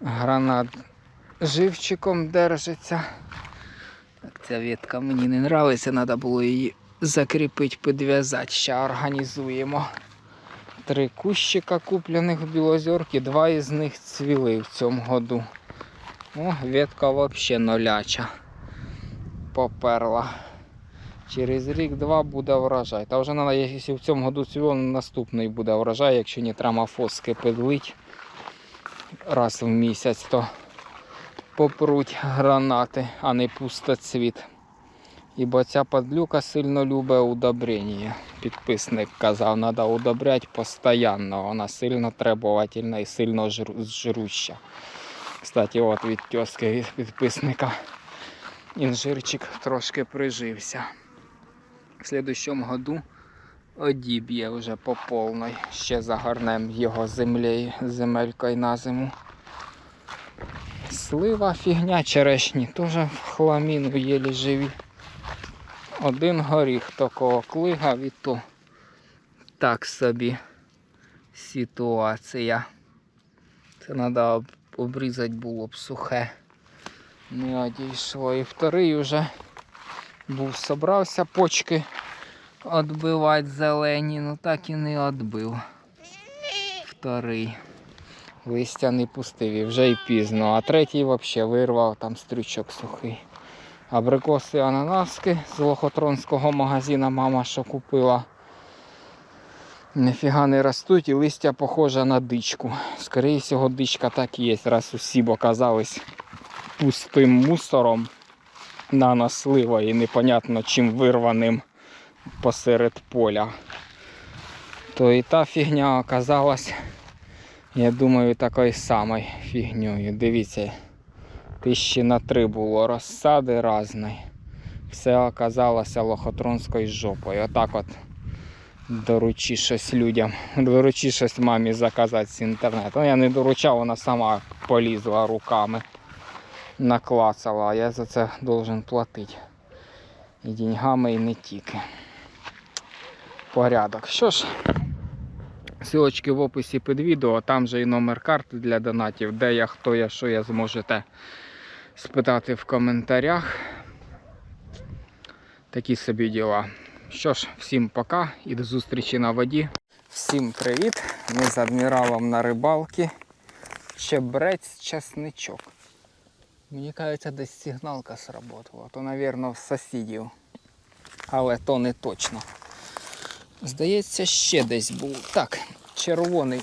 Гранат живчиком держиться. Ця ветка мені не нравиться, треба було її закріпити, підв'язати. Ще організуємо. Три кущика куплених в Білозерці, два із них цвіли в цьому году. О, ветка взагалі ноляча. Поперла. Через рік-два буде врожай. Та вже треба, якщо в цьому году цвіло, наступний буде врожай, якщо не трамофоски підлить раз в місяць, то попруть гранати, а не пустоцвіт. Ібо ця падлюка сильно любить удобрення. Підписник казав, треба удобряти постійно. Вона сильно требовательна і сильно жру- жруща. Кстати, от від тьоски від підписника інжирчик трошки прижився. В слідущому году одіб'є вже по повній. Ще загорнем його землею, земелькою на зиму. Слива фігня черешні, теж в хламіну єлі живі. Один горіх такого клигав і то так собі ситуація. Це треба обрізати було б сухе. Не одійшло. І вторий уже був собрався почки відбивати зелені, ну так і не відбив. Вторий. Листя не пустив і вже й пізно, а третій взагалі вирвав там стрючок сухий. Абрикоси ананаски з лохотронського магазина мама що купила. Ніфіга не ростуть і листя похоже на дичку. Скоріше всього, дичка так і є, раз усі б оказались пустим мусором на наслива і непонятно чим вирваним посеред поля. То і та фігня оказалась, я думаю, такою самою фігньою. Дивіться, тисячі на три було розсади різної. Все оказалося лохотронською жопою. Отак от доручи щось людям, доручи щось мамі заказати з інтернету. Я не доручав, вона сама полізла руками, наклацала, а я за це должен платити. І деньгами, і не тільки. Порядок. Що ж, Силочки в описі під відео, там же і номер карти для донатів, де я, хто я, що я зможете спитати в коментарях. Такі собі діла. Що ж, всім пока і до зустрічі на воді. Всім привіт! Ми з адміралом на рибалці. Чебрець часничок. Мені кажеться, десь сигналка сработала. То, мабуть, в сусідів. Але то не точно. Здається, ще десь був. Так, червоний.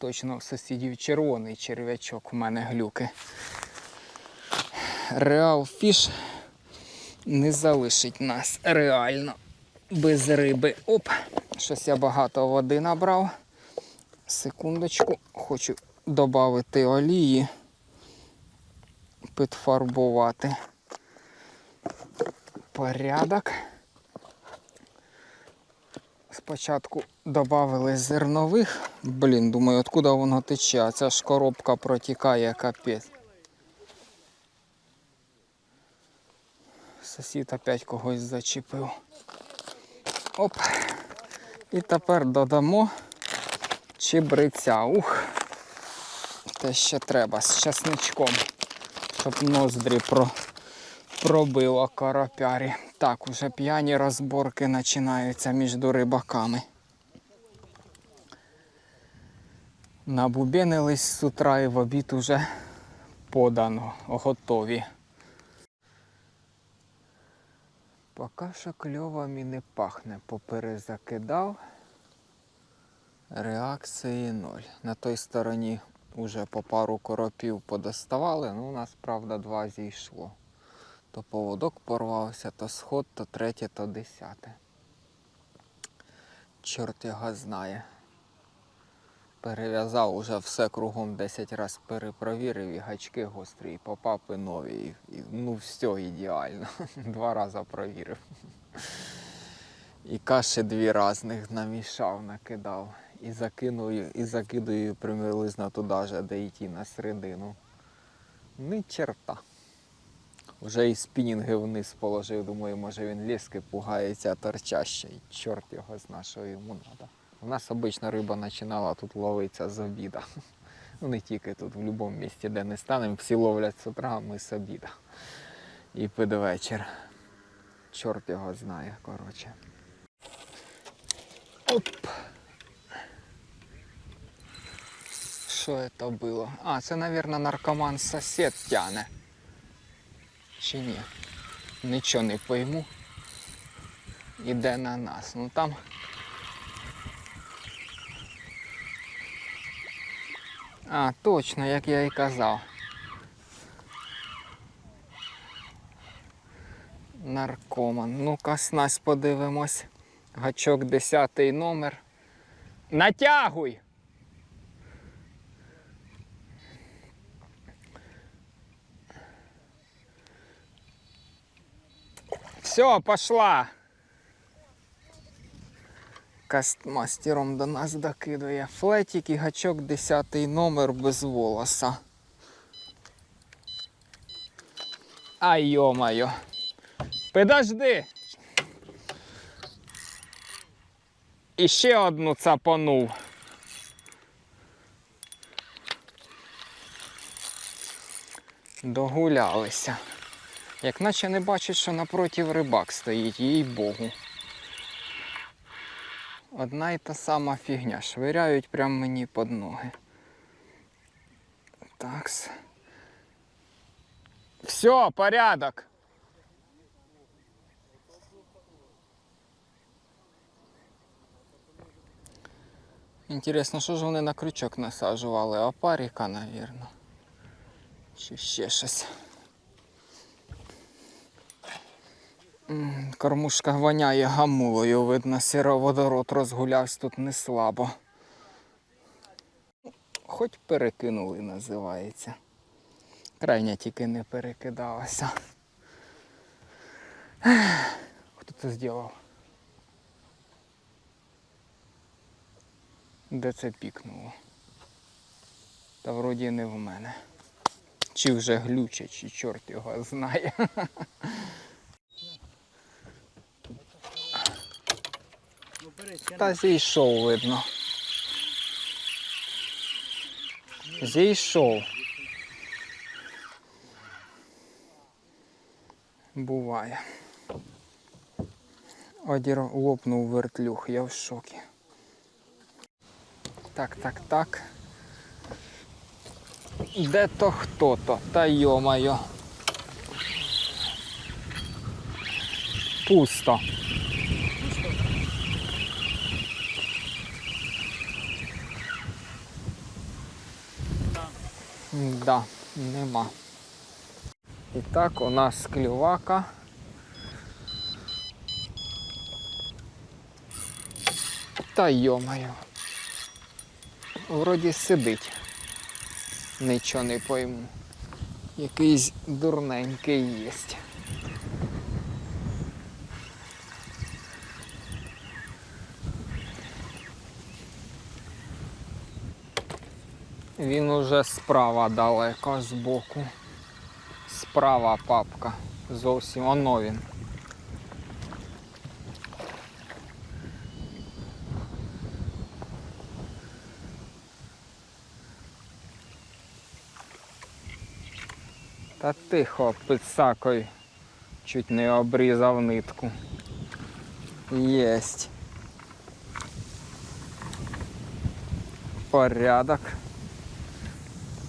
Точно в сусідів червоний черв'ячок у мене глюки. Реал фіш не залишить нас реально без риби. Оп, щось я багато води набрав. Секундочку, хочу додати олії, підфарбувати. Порядок. Спочатку додали зернових. Блін, думаю, откуда воно тече, а ця ж коробка протікає капець. Сусід опять когось зачепив. Оп. І тепер додамо чебреця. Ух. Те ще треба з часничком, щоб ноздрі про... пробило коропярі. Так, уже п'яні розборки починаються між рибаками. Набубенились з утра і в обід уже подано, готові. Поки що кльовами не пахне, поперезакидав. Реакції ноль. На той стороні вже по пару коропів подоставали, ну у нас, правда, два зійшло. То поводок порвався, то сход, то третє, то десяте. Чорт його знає. Перев'язав уже все кругом 10 разів перепровірив, і гачки гострі, і попапи нові. І, і, ну все ідеально. Два рази провірив. І каші дві різних намішав, накидав. І закинув, і закидую приблизно туди де йти на середину. Ні черта. Вже і спінінги вниз положив, думаю, може він ліски пугається торчаще. І чорт його зна, що йому треба. У нас обична риба починала тут ловитися з обіда. Ну не тільки тут, в будь-якому місці, де не станемо, всі ловлять з утра, ми з обіда. І під вечір. Чорт його знає, коротше. Оп. Що це було? А, це, мабуть, наркоман сосед тяне. Чи ні? Нічого не пойму. Іде на нас. Ну там. А, точно, як я і казав. Наркоман. Ну-ка, снасть подивимось. Гачок 10 номер. Натягуй! Все, пошла. Кастмастером до нас докидує. Флетик і гачок 10 номер без волоса. Ай йо-моє. Подожди. І ще одну цапанув. Догулялися. Як наче не бачить, що напротив рибак стоїть, їй богу. Одна й та сама фігня. Швиряють прямо мені під ноги. Такс. Все, порядок. Інтересно, що ж вони на крючок насаджували? Опаріка, навірно. Чи ще щось. Кормушка воняє гамулою, видно, сіроводород розгулявся тут не слабо. Хоч перекинули, називається. Крайня тільки не перекидалася. Хто це зробив? Де це пікнуло? Та вроді не в мене. Чи вже глюче, чи чорт його знає. Та зійшов, видно. Зійшов. Буває. Одір лопнув вертлюг, я в шокі. Так, так, так. Де то хто то? Та йо-моє. Пусто. Да, нема. І так, у нас клювака. Та йомаю. Вроді сидить. Нічого не пойму. Якийсь дурненький єсть. Він уже справа далеко збоку. Справа папка. Зовсім оно він. Та тихо, пицакой чуть не обрізав нитку. Єсть. Порядок.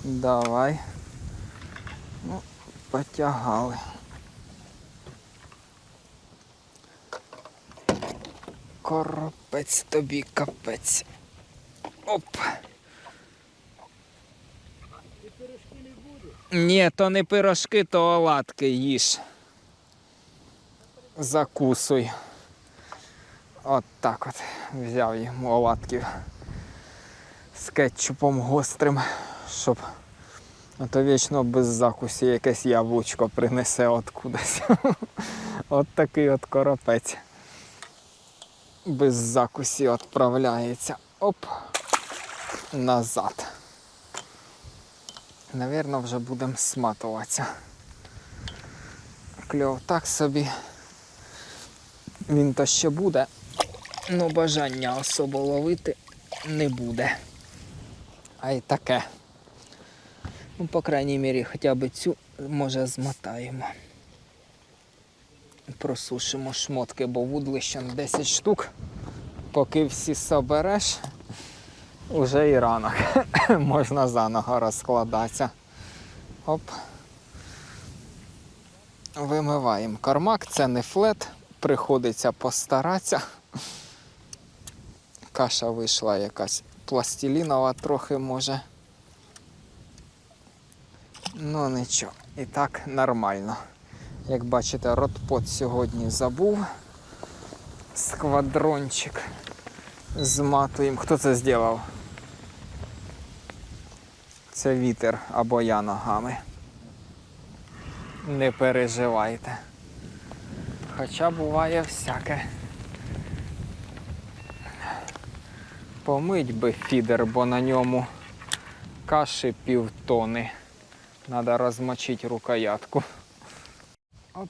Давай. Ну, потягали. Коропець тобі капець. Оп. Ні, то не пирожки, то оладки їж. Закусуй. От так от. Взяв йому оладків з кетчупом гострим, щоб а то вічно без закусі якесь яблучко принесе откудись. От такий от коропець. Без закусі відправляється. Оп. Назад. Навірно, вже будемо сматуватися. Кльов так собі. Він то ще буде, але бажання особо ловити не буде. А й таке. Ну, по крайній мірі, хоча б цю може змотаємо. Просушимо шмотки, бо вудлища на 10 штук. Поки всі собереш, уже і ранок. Можна заново розкладатися. Оп. Вимиваємо кармак, це не флет, приходиться постаратися. Каша вийшла якась пластилінова трохи може. Ну нічого, і так нормально. Як бачите, ротпот сьогодні забув. Сквадрончик зматуємо. Хто це зробив? Це вітер або я ногами. Не переживайте. Хоча буває всяке. Помить би фідер, бо на ньому каші півтони. Надо розмочити рукоятку. Оп.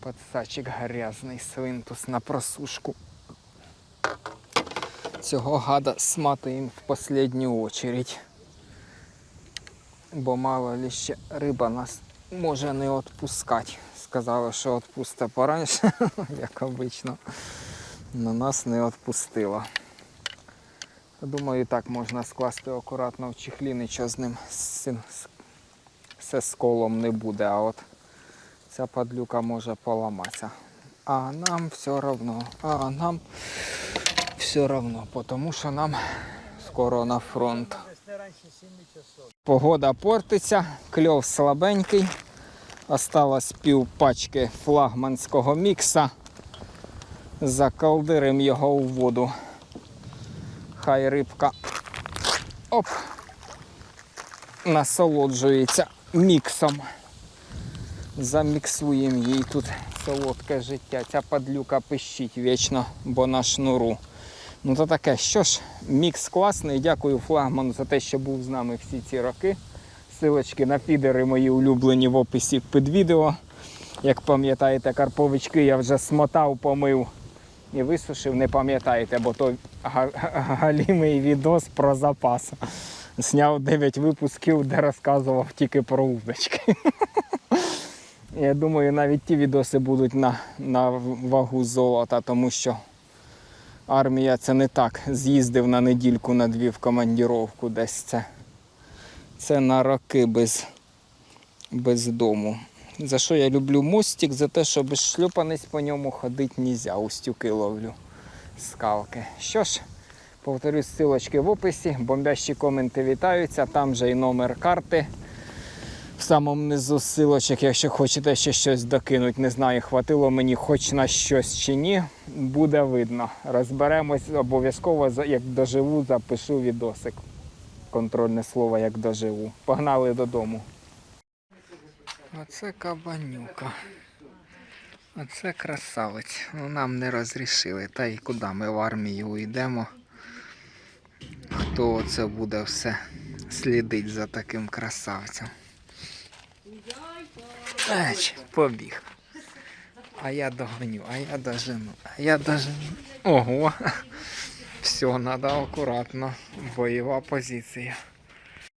Подсачик грязний свинтус на просушку. Цього гада сматуємо в последню очередь. Бо мало ли ще риба нас може не відпускати. Сказали, що відпусте пораніше, як обично. На нас не відпустила. Думаю, так можна скласти акуратно в чехлі, нічого з ним все з колом не буде, а от ця падлюка може поламатися. А нам все одно, а нам все одно, тому що нам скоро на фронт. Погода портиться, кльов слабенький. Осталось пів пачки флагманського мікса. Закалдирим його у воду. Хай рибка оп, насолоджується міксом. Заміксуємо їй тут солодке життя. Ця падлюка пищить вічно, бо на шнуру. Ну то таке, що ж, мікс класний. Дякую флагману за те, що був з нами всі ці роки. Силочки на фідери мої улюблені в описі під відео. Як пам'ятаєте, карповички я вже смотав, помив і висушив, не пам'ятаєте, бо то га- га- галімий відос про запас. Зняв 9 випусків, де розказував тільки про удочки. Я думаю, навіть ті відоси будуть на, на вагу золота, тому що армія це не так. З'їздив на недільку на дві в командіровку десь це. Це на роки без, без дому. За що я люблю мостик? За те, що без шлюпанець по ньому ходити нельзя. Устюки ловлю скалки. Що ж, повторюсь, ссылочки в описі. Бомбящі коменти вітаються. Там же і номер карти. В самому низу ссылочок, якщо хочете ще щось докинути. Не знаю, хватило мені хоч на щось чи ні. Буде видно. Розберемось обов'язково, як доживу, запишу відосик. Контрольне слово, як доживу. Погнали додому. Оце кабанюка. Оце красавець. Ну, нам не розрішили. Та й куди ми в армію йдемо. Хто це буде все слідить за таким красавцем? Еч, побіг. А я догоню, а я дожену, а я дожену. Ого. Все, треба акуратно. Бойова позиція.